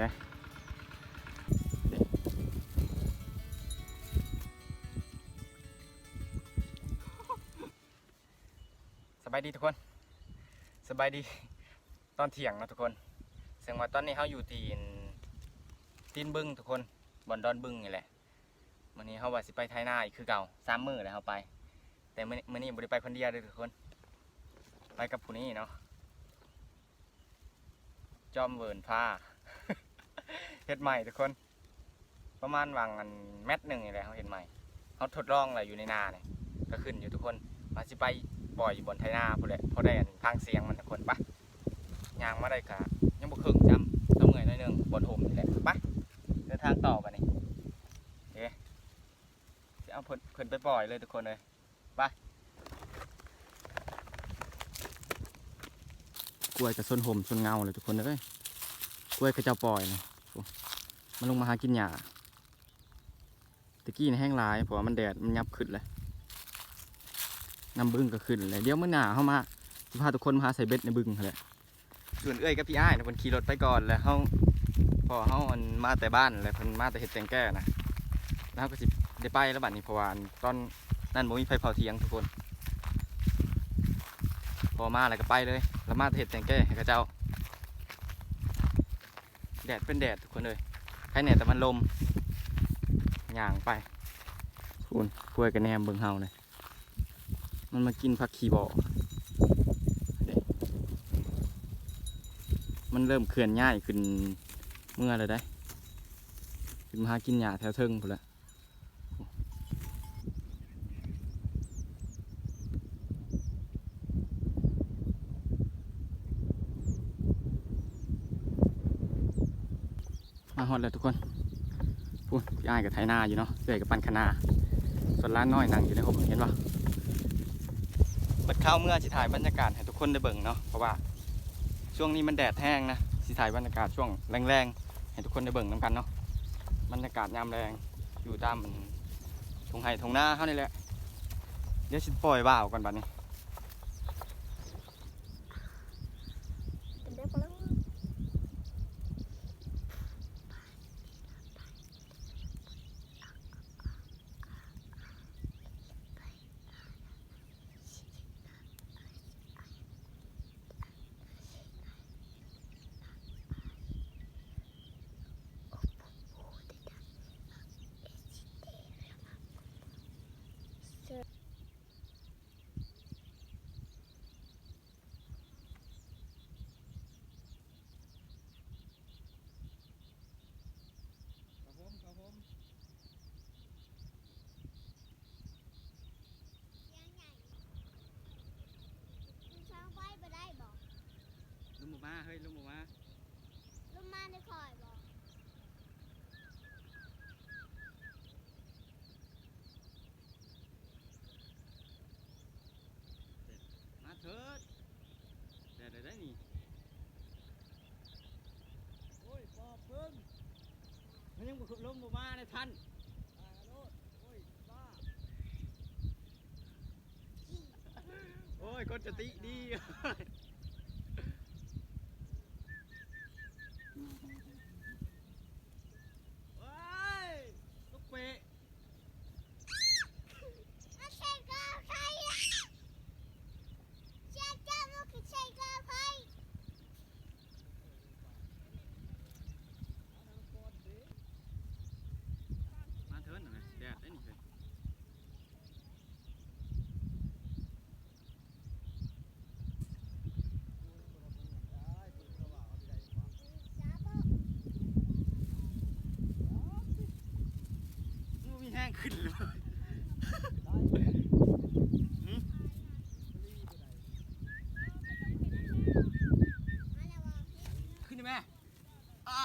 เลยได้สบายดีทุกคน สบายดีตอนเที่ยงนะทุกคนเสียงว่าตอนนี้เขาอยู่ตีนตีนบึ้งทุกคนบอนดอนบึ้งนี่แหละวันนี้เขาว่าสิไปไทยนาอีกคือเก่าสามมือแล้วเขาไป แต่มื่อมื่อนี้บริไปคนเดียวเลยทุกคน ไปกับผู้นี้เนาะจอมเวิร์นผ้า เฮ็ดใหม่ทุกคน ประมาณวางอันแมตหนึ่งนี่แหละเขาเห็นใหม่เขาทดลองอะไรอยู่ในนาเนี่ยก็ขึ้นอยู่ทุกคนมาสิไปปล่อยอยู่บนไทนาพอแหละพอได้อันทางเสียงมันทุกคนปะยางมาได้กะยังบุครึ่งจำต้องเหนื่อยหน่อยหนึงบนโฮมนี่แหละปะเดินทางต่อไปนี่เอ๊ะจะเอาเพิ่นเพิ่นไปปล่อยเลยทุกคนเลยไปกล้วยกับส้นโฮมส้นเงาเลยทุกคนเลยกล้วยกระเจ้าปล่อยนะ มันลงมาหากินหญ้าตะกี้นี่แห้งลายเพราะว่ามันแดดมันยับขึ้นเลยน้ำบึ้งก็ขึ้นเลยเดี๋ยวเมื่อหนาเข้ามาจะพาทุกคนมาหาใส่เบ็ดในบึ้งเลยส่วนเอ้ยกับพี่อ้ายนะพันขี่รถไปก่อนแล้วเขาพอเขามันมาแต่บ้านแล้วพันมาแต่เห็ดแตงแก้นะแล้วก็สิได้ไปแล้วบัดนี้เพราะว่าตอนนั่นบ่มีไฟเผาเทียงทุกคน พอมาแล้วก็ไปเลย แล้วมาแต่เห็ดแตงแก้ให้กับเจ้า แดดเป็นแดดทุกคนเลยใครเนี่ยแต่มันลมย่างไปคุณกล้วยกันแนมเบิ่งเฮาเลยมันมากินผักขีบอกมันเริ่มเคลื่อนง่ายขึ้นเมื่อเลยได้ ขึ้นมาหากินหญ้าแถวเทิงหมดแล้ว แล้วทุกคนพูดพี่อ้ายกับไถนาอยู่เนาะเอื้อยกับปันคนาส่วนร้านน้อยนั่งอยู่ในห่มเห็นปะเปิดเข้าเมื่อสิถ่ายบรรยากาศให้ทุกคนได้เบิ่งเนาะเพราะว่าช่วงนี้มันแดดแห้งนะสิถ่ายบรรยากาศช่วงแรงๆให้ทุกคนได้เบิ่งน้ำกันเนาะบรรยากาศยามแรงอยู่ตามทงไห่ทงหน้าเขานี่แหละเดี๋ยวฉันปล่อยว่าวก่อนบัดนี้ได้ปะแล้ว ช้างไปบ่ได้บอก ลุงหมูมาเฮ้ยลุงหมูมาลงมาในคอยบอก มาเถิดแดดได้นี่ โอ้ยปอบเพิ่ง มัน ยังบุกลุงหมูมาในทันตายโลดโอ้ยบ้าโอ้ยคนจะติดี เฮ้ยลูกเปะ อาใช่ก็ใครอะใช่เจ้าลูกคือใช่ก็ใคร เอาน้ำกอดดิ มาเถิดหน่อยแดดได้นี่เฮ้ย ได้ปืนกระบอกเอาไปได้ดีกว่า สาบ มันมีแห้งขึ้นเลย ได้รีบไปไหน มาแล้วว่า ขึ้นได้ไหมอ่า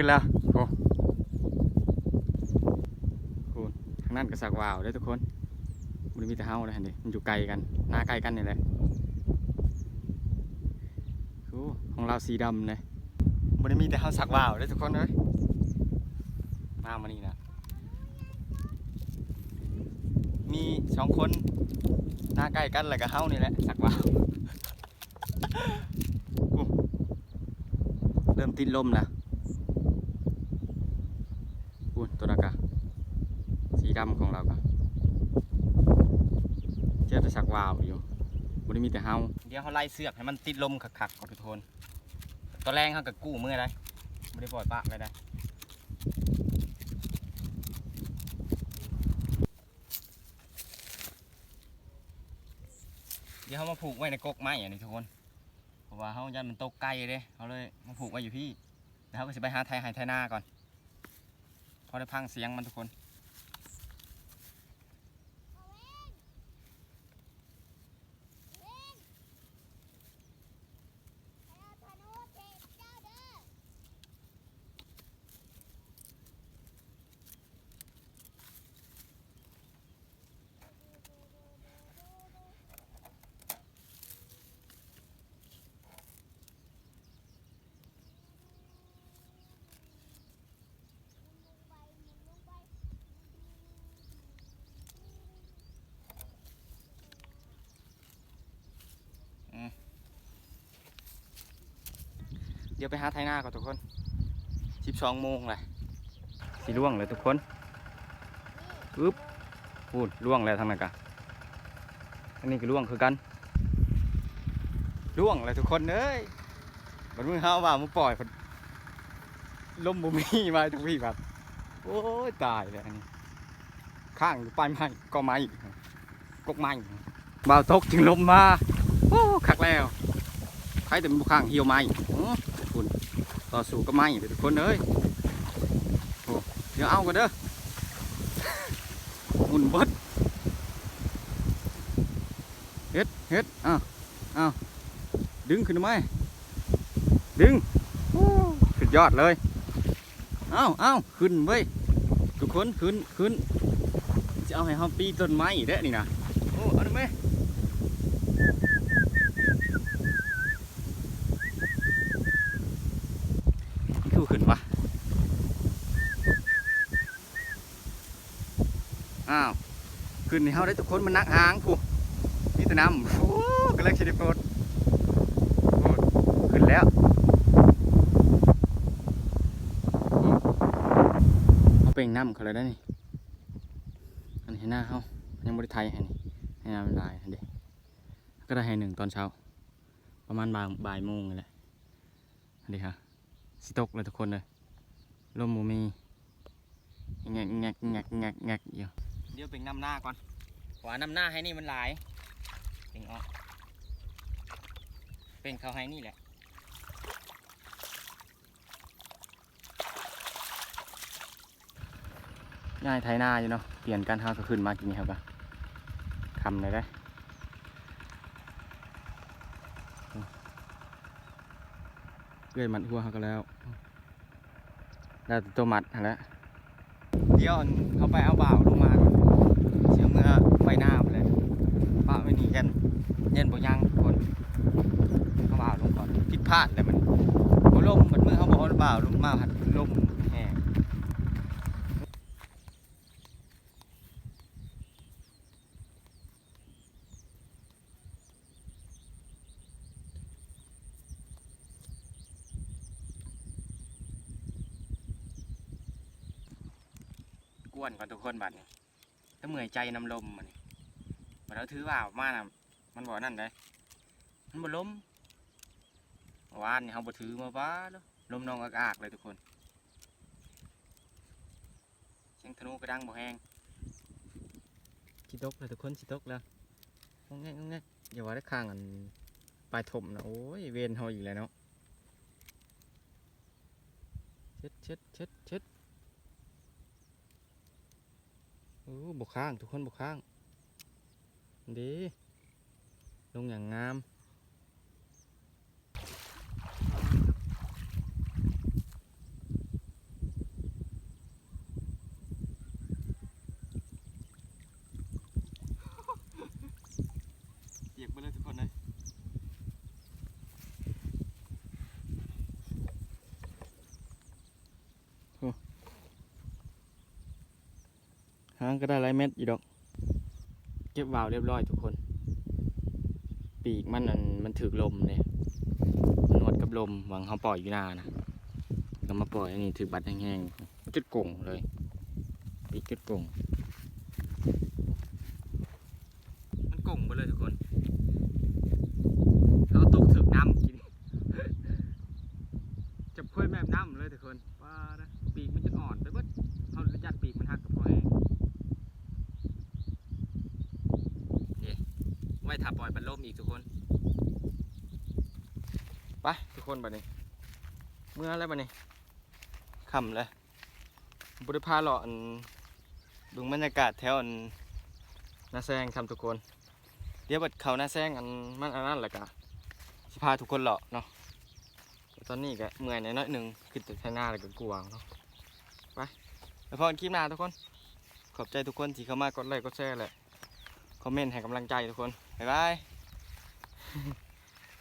ขึ้นแล้วโอ้โหทางนั้นก็สักวาวได้อทุกคนมันมีแต่เฮาเลยเห็นดิมันอยู่ไกลกัน หน้าไกลกันนี่แหละโอ้ของเราสีดำเลยมันมีแต่เฮาสักวาวได้อทุกคนเลยมามานี่นะมีสองคนหน้าใกล้กันแล้วก็เฮานี่แหละสักว่าวเริ่มติดลมนะพูดตัวนักะ สีดำของเรากะเจ้าจะสักวาวอยู่บริมีแต่เฮาเดี๋ยวเขาไล่เสือกให้มันติดลมขักๆก่อนทุกคนตัวแรงเขากับกู้มือได้ไม่ได้ปล่อยปะไปได้เดี๋ยวเขามาผูกไว้ในกกไม้อย่างนี้ทุกคนเพราะว่าเขายันมันตกไกลเด้เขาเลยมาผูกไว้อยู่พี่แล้วเขาก็จะไปหาไทยไฮไทยหน้าก่อนเพอได้พังเสียงมันทุกคน ไปเอาธนูเทพเจ้าเด้อ เดี๋ยวไปหาไทยหน้าก่อนทุกคนสิบสองโมงเลยสีล่วงเลยทุกคนปึ๊บพูดล่วงแล้วทางนั้นกะอันนี้ก็ล่วงคือกันล่วงเลยทุกคนเอ้ยมันมึงเฮาว่ามึงปล่อยเพิ่นลมบุมีมาทุกพี่แบบโอ้ยตายเลยอันนี้ ข้างอยู่ปลายไม้ก็ไม้กกไม้บ่าวตกจึงลมมาโอ้คักแล้วใครแต่มันบุข้างเหี่ยวไม้ ต่อสู้กับไม้เด้อทุกคนเอ้ยเดี๋ยวเอากันเด้อหมุนบดเฮ็ดเฮ็ดอ้าวอ้าวดึงขึ้นไหมดึงโอ้สุดยอดเลยเอ้าเอ้าขึ้นเว้ยทุกคนขึ้นขึ้นจะเอาให้เขาปีต้นไม้อีกเด้อนี่นะโอ้เอาหน่อยไหมมันคือขึ้นวะ อ้าวขึ้นให้เขาได้ทุกคนมันนักหางผู้นี่ตะนำโอ้กำลังชิไดโปรดขึ้นแล้วเอาเป่งน้ำเขาเลยได้นี่อันนี้หน้าเขายังบริไทยให้นี่ให้น้าเป็นลายเด็ก็ได้ให้หนึ่งตอนเช้า ประมาณบ่ายบ่ายโมงนี่แหละอันนี้ค่ะสิตกเลยทุกคนเลยลมโมมีแงกแงกแงกแงกแงกอยู่ ดี๋ยวเป็นน้ำหน้าก่อนขวาน้ำหน้าให้นี่มันหลายเป็นออกเป็นเขาให้นี่แหละง่ายไทยหน้าอยู่เนาะเปลี่ยนการเท้าก็ขึ้นมากินครับปะคำเลยได้เลื่อยมัดหัวเขาก็แล้วแล้วแต่ตัวมัดหั่นแหล้วเดี๋ยวเขาไปเอาบ่าวลงมาก่อนเสียเไฟหน้าไปเลยป้าไม่หนียันเย็นบ่ยังทุกคนเอาบ่าวลงก่อนผิดพลาดเลยมันบ่ลมเหมือนเมื่อเขาบอกว่าบ่าวลงมาหัดลมแห้งกวนก่อนทุกคนบัดนี้ถ้าเมื่อยใจน้ำลมมัน บัดเราถือว่ามาน่ะมันบอนั่นเลยมันบ่ลมเมื่อวานนี่เขาบ่ถือมาบ้าแล้วลมนองอากๆเลยทุกคนเสียงธนูกระดังบ่แห้งสิตกเลยทุกคนสิตกแล้วงงแงงงอย่าว่าได้ข้างอันปลายถมนะโอ้ยเวนเฮาอีกแล้วเนาะเช็ดเช็ดเช็ดเช็ดโอ้บุกข้าง ทุกคนบุกข้าง ดีลงอย่างงามเปียกไปเลยทุกคนเลยโอ้หางก็ได้หลายเม็ดอีดอก เก็บวาวเรียบร้อยทุกคน ปีกมันนั่นมันถือลมเนี่ยมันนวดกับลมหวังเขาปล่อยอยู่นานะก็มาปล่อยอันนี้ถือบัตรแห้งๆจุดกงเลยปีกจุดกง มันกงไปเลยทุกคนเขาตกถึกน้ำกิน จับค่อยแมบน้ำเลยทุกคนว่านะปีกมันจะอ่อนไปเบิดเขาระยัดปีกมันหักกับพอแห้งนี่ไว้ถ้าป ล่มอีกทุกคนไปทุกคนบัดนี้ เมื่อแล้วบัดนี้คำเลยบริพาเลาะอันเบึงบรรยากาศแถวอันนาแซงคำทุกคน เดี๋ยวบัดเขานาแซงอันมันอันนั้นแหละกะสิพาทุกคนเลาะเนาะตอนนี้ก็เมื่อยน้อยหนึ่งคือแต่ข้างหน้าแล้วก็กลัวเนาะไปแล้วพอกันคลิปหน้าทุกคน ขอบใจทุกคนที่เข้ามากดไลค์กดแชร์แหละคอมเมนต์ให้กำลังใจทุกคน บ๊ายบาย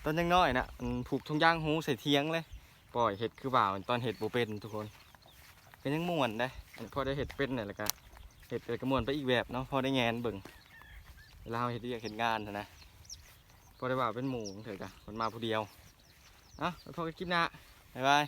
ตอนยังน้อยนะมันผูกทงยางหูใส่เทียงเลย ปล่อยเห็ดคือบ่าวตอนเห็ดโบเป็นทุกคนก็ยังม่วนได้พอได้เห็ดเป็นเนี่ยแหละก็เห็ดก็ม่วนไปอีกแบบเนาะพอได้แงนเบิ่งเวลาเราเห็ดเรียกเห็ดงานนะพอได้บ่าวเป็นหมูเถอะจ้ะคนมาผู้เดียวอะไปพบกันคลิปหน้าบ๊ายบาย